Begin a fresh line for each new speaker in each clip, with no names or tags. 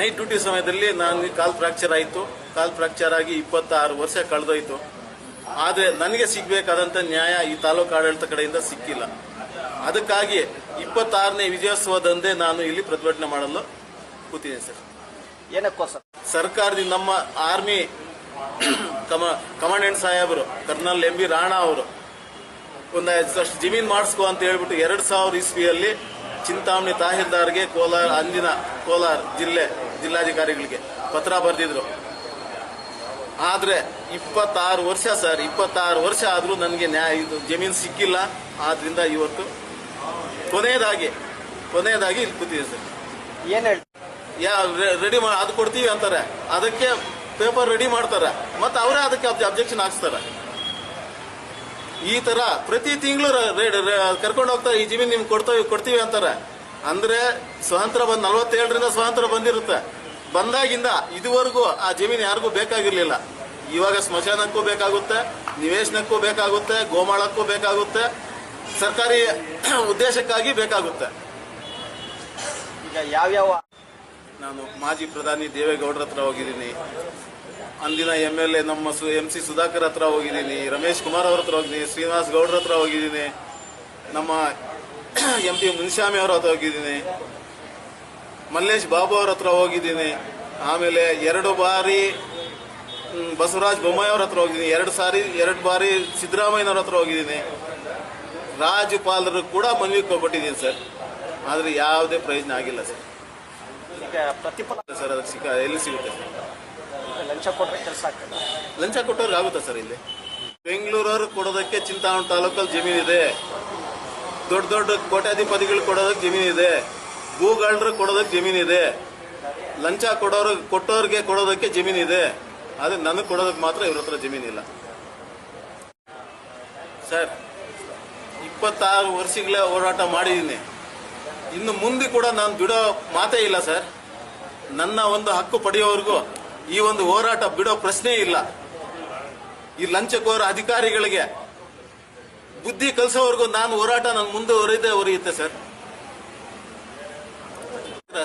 Night duty ಸಮಯದಲ್ಲಿ ನನಗೆ ಕಾಲ್ fracture ಆಯಿತು. ಕಾಲ್ ಫ್ರಾಕ್ಚರ್ ಆಗಿ ಇಪ್ಪತ್ತಾರು ವರ್ಷ ಕಳೆದೋಯ್ತು. ಆದರೆ ನನಗೆ ಸಿಗಬೇಕಾದಂಥ ನ್ಯಾಯ ಈ ತಾಲೂಕು ಆಡಳಿತ ಕಡೆಯಿಂದ ಸಿಕ್ಕಿಲ್ಲ. ಅದಕ್ಕಾಗಿ ಇಪ್ಪತ್ತಾರನೇ ವಿಜಯೋತ್ಸವದಂದೇ ನಾನು ಇಲ್ಲಿ ಪ್ರತಿಭಟನೆ ಮಾಡಲು ಕೂತಿದ್ದೀನಿ ಸರ್.
ಏನಕ್ಕೋಸ್ಕರ
ಸರ್ಕಾರದಿಂದ ನಮ್ಮ ಆರ್ಮಿ ಕಮ ಕಮಾಂಡೆಂಟ್ ಸಾಹೇಬರು ಕರ್ನಲ್ ಎಂ ಬಿ ರಾಣಾ ಅವರು ಒಂದು ಅಷ್ಟು ಜಮೀನು ಮಾಡಿಸ್ಕೋ ಅಂತ ಹೇಳ್ಬಿಟ್ಟು ಎರಡು ಸಾವಿರ ಇಸ್ವಿಯಲ್ಲಿ ಚಿಂತಾಮಣಿ ತಹಸೀಲ್ದಾರ್ಗೆ ಕೋಲಾರ ಅಂದಿನ ಕೋಲಾರ ಜಿಲ್ಲೆ ಜಿಲ್ಲಾಧಿಕಾರಿಗಳಿಗೆ ಪತ್ರ ಬರೆದಿದ್ರು. ಆದರೆ ಇಪ್ಪತ್ತಾರು ವರ್ಷ ಸರ್ ಇಪ್ಪತ್ತಾರು ವರ್ಷ ಆದರೂ ನನಗೆ ನ್ಯಾಯ ಇದು ಜಮೀನು ಸಿಕ್ಕಿಲ್ಲ. ಆದ್ದರಿಂದ ಇವತ್ತು ಕೊನೆಯದಾಗಿ ಕೊನೆಯದಾಗಿ ಇಲ್ಲಿ ಕೂತಿದೆ ಸರ್.
ಏನು ಹೇಳ್ತೀವಿ
ಯಾ ರೆಡಿ ಮಾಡಿ ಅದು ಕೊಡ್ತೀವಿ ಅಂತಾರೆ. ಅದಕ್ಕೆ ಪೇಪರ್ ರೆಡಿ ಮಾಡ್ತಾರೆ. ಮತ್ತೆ ಅವರೇ ಅದಕ್ಕೆ ಅಬ್ಜೆಕ್ಷನ್ ಹಾಕ್ಸ್ತಾರೆ. ಈ ತರ ಪ್ರತಿ ತಿಂಗಳು ಕರ್ಕೊಂಡು ಹೋಗ್ತಾರೆ ಈ ಜಮೀನು ನಿಮ್ಗೆ ಕೊಡ್ತೀವಿ ಕೊಡ್ತೀವಿ ಅಂತಾರೆ. ಅಂದ್ರೆ ಸ್ವಾತಂತ್ರ್ಯ ಬಂದ್ ನಲವತ್ತೇಳರಿಂದ ಸ್ವಾತಂತ್ರ್ಯ ಬಂದಿರುತ್ತೆ. ಬಂದಾಗಿಂದ ಇದುವರೆಗೂ ಆ ಜಮೀನು ಯಾರಿಗೂ ಬೇಕಾಗಿರ್ಲಿಲ್ಲ. ಇವಾಗ ಸ್ಮಶಾನಕ್ಕೂ ಬೇಕಾಗುತ್ತೆ ನಿವೇಶನಕ್ಕೂ ಬೇಕಾಗುತ್ತೆ ಗೋಮಾಳಕ್ಕೂ ಬೇಕಾಗುತ್ತೆ ಸರ್ಕಾರಿ ಉದ್ದೇಶಕ್ಕಾಗಿ ಬೇಕಾಗುತ್ತೆ.
ಈಗ ಯಾವ್ಯಾವ
ನಾನು ಮಾಜಿ ಪ್ರಧಾನಿ ದೇವೇಗೌಡರ ಹತ್ರ ಹೋಗಿದ್ದೀನಿ. ಅಂದಿನ ಎಂ ಎಲ್ ಎ ನಮ್ಮ ಸು ಎಂ ಸಿ ಸುಧಾಕರ್ ಹತ್ರ ಹೋಗಿದ್ದೀನಿ. ರಮೇಶ್ ಕುಮಾರ್ ಅವ್ರ ಹತ್ರ ಹೋಗಿದ್ದೀನಿ. ಶ್ರೀನಿವಾಸ್ ಗೌಡ್ರ ಹತ್ರ ಹೋಗಿದ್ದೀನಿ. ನಮ್ಮ ಎಂ ಪಿ ಮುನಿಸ್ವಾಮಿ ಅವ್ರ ಹತ್ರ ಹೋಗಿದ್ದೀನಿ. ಮಲ್ಲೇಶ್ ಬಾಬು ಅವ್ರ ಹತ್ರ ಹೋಗಿದ್ದೀನಿ. ಆಮೇಲೆ ಎರಡು ಬಾರಿ ಬಸವರಾಜ್ ಬೊಮ್ಮಾಯಿ ಅವ್ರ ಹತ್ರ ಹೋಗಿದ್ದೀನಿ. ಎರಡು ಸಾರಿ ಎರಡು ಬಾರಿ ಸಿದ್ದರಾಮಯ್ಯನವ್ರ ಹತ್ರ ಹೋಗಿದ್ದೀನಿ. ರಾಜ್ಯಪಾಲರು ಕೂಡ ಮನವಿ ಕೊಟ್ಟಿದ್ದೀನಿ ಸರ್. ಆದರೆ ಯಾವುದೇ ಪ್ರಯೋಜನ ಆಗಿಲ್ಲ ಸರ್.
ಪ್ರತಿಫಲ
ಸರ್ ಅದಕ್ಕೆ ಸಿಕ್ಕ ಎಲ್ಲಿ ಸಿಗುತ್ತೆ ಸರ್?
ಲಂಚ ಕೊಟ್ಟರೆ ಕೆಲಸ ಆಗ್ತದೆ.
ಲಂಚ ಕೊಟ್ಟವ್ರಿಗೆ ಆಗುತ್ತಾ ಸರ್ ಇಲ್ಲಿ? ಬೆಂಗಳೂರವ್ರು ಕೊಡೋದಕ್ಕೆ ಚಿಂತಾಮಣಿ ತಾಲೂಕಲ್ಲಿ ಜಮೀನಿದೆ. ದೊಡ್ಡ ದೊಡ್ಡ ಕೋಟ್ಯಾಧಿಪತಿಗಳು ಕೊಡೋದಕ್ಕೆ ಜಮೀನಿದೆ ಭೂಗಳರು ಕೊಡೋದಕ್ಕೆ ಜಮೀನಿದೆ ಲಂಚ ಕೊಡೋರು ಕೊಟ್ಟವ್ರಿಗೆ ಕೊಡೋದಕ್ಕೆ ಜಮೀನಿದೆ ಆದರೆ ನನಗೆ ಕೊಡೋದಕ್ಕೆ ಮಾತ್ರ ಇವ್ರ ಹತ್ರ ಜಮೀನಿಲ್ಲ ಸರ್, ಇಪ್ಪತ್ತಾರು ವರ್ಷಗಳೇ ಹೋರಾಟ ಮಾಡಿದ್ದೀನಿ. ಇನ್ನು ಮುಂದೆ ಕೂಡ ನಾನು ಬಿಡೋ ಮಾತೇ ಇಲ್ಲ, ಸರ್. ನನ್ನ ಒಂದು ಹಕ್ಕು ಪಡೆಯೋವರೆಗೂ ಈ ಒಂದು ಹೋರಾಟ ಬಿಡೋ ಪ್ರಶ್ನೆ ಇಲ್ಲ. ಈ ಲಂಚಕೋರ ಅಧಿಕಾರಿಗಳಿಗೆ ಬುದ್ಧಿ ಕಲಿಸೋವರೆಗೂ ನಾನು ಹೋರಾಟ ನನ್ನ ಮುಂದುವರಿದೇ ಹೊರೆಯುತ್ತೆ ಸರ್.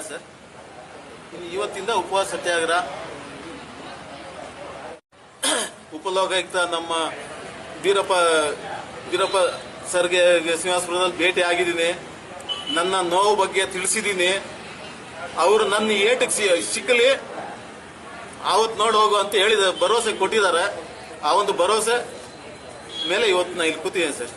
ಸರ್. ಇವತ್ತಿಂದ ಉಪವಾಸ ಸತ್ಯಾಗ್ರಹ ಉಪಲೋಕಾಯುಕ್ತ ನಮ್ಮ ವೀರಪ್ಪ ವೀರಪ್ಪ ಸರ್ಗೆ ಶ್ರೀನಿವಾಸಪುರದಲ್ಲಿ ಭೇಟಿ ಆಗಿದ್ದೀನಿ. ನನ್ನ ನೋವು ಬಗ್ಗೆ ತಿಳಿಸಿದ್ದೀನಿ. ಅವರು ನನ್ನ ಏಟಿಗೆ ಸಿಕ್ಕಲಿ, ಆವತ್ತು ನೋಡಿ ಹೋಗು ಅಂತ ಹೇಳಿದ, ಭರವಸೆ ಕೊಟ್ಟಿದ್ದಾರೆ. ಆ ಒಂದು ಭರವಸೆ ಮೇಲೆ ಇವತ್ತು ನಾ ಇಲ್ಲಿ ಕೂತಿದ್ದೇನೆ ಸರ್.